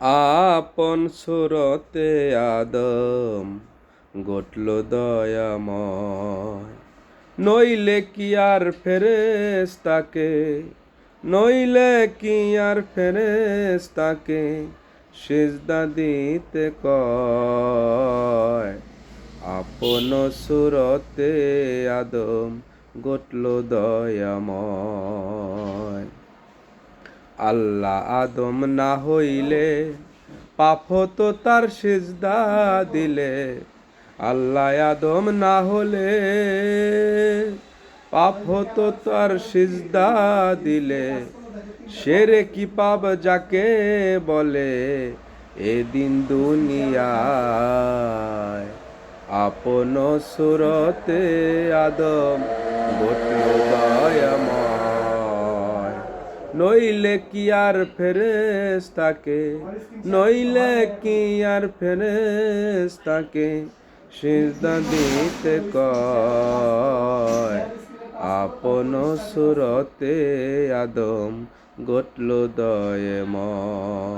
আপন সুরতে আদম গটল দয়াময়। নইলে কি আর ফেরেস তাকে নইলে কি আর ফেরেস তাকে সেজদা দিতে কয়? আপন সুরতে আদম গটল দয়াময়। আল্লাহ আদম না হইলে, পাপ হতো তার সেজদা দিলে। আল্লাহ আদম না হলে, পাপ হতো তার সিজদা দিলে। সেরে কি পাব যাকে বলে? এদিন দুনিয়ায় আপন সুরতে আদম বটল নইলে কি আর ফেরেস তাকে নইলে কি আর ফেরেস তাকে সিজদা দিতে কয়? আপন সুরতে আদম গটল দয়ময়।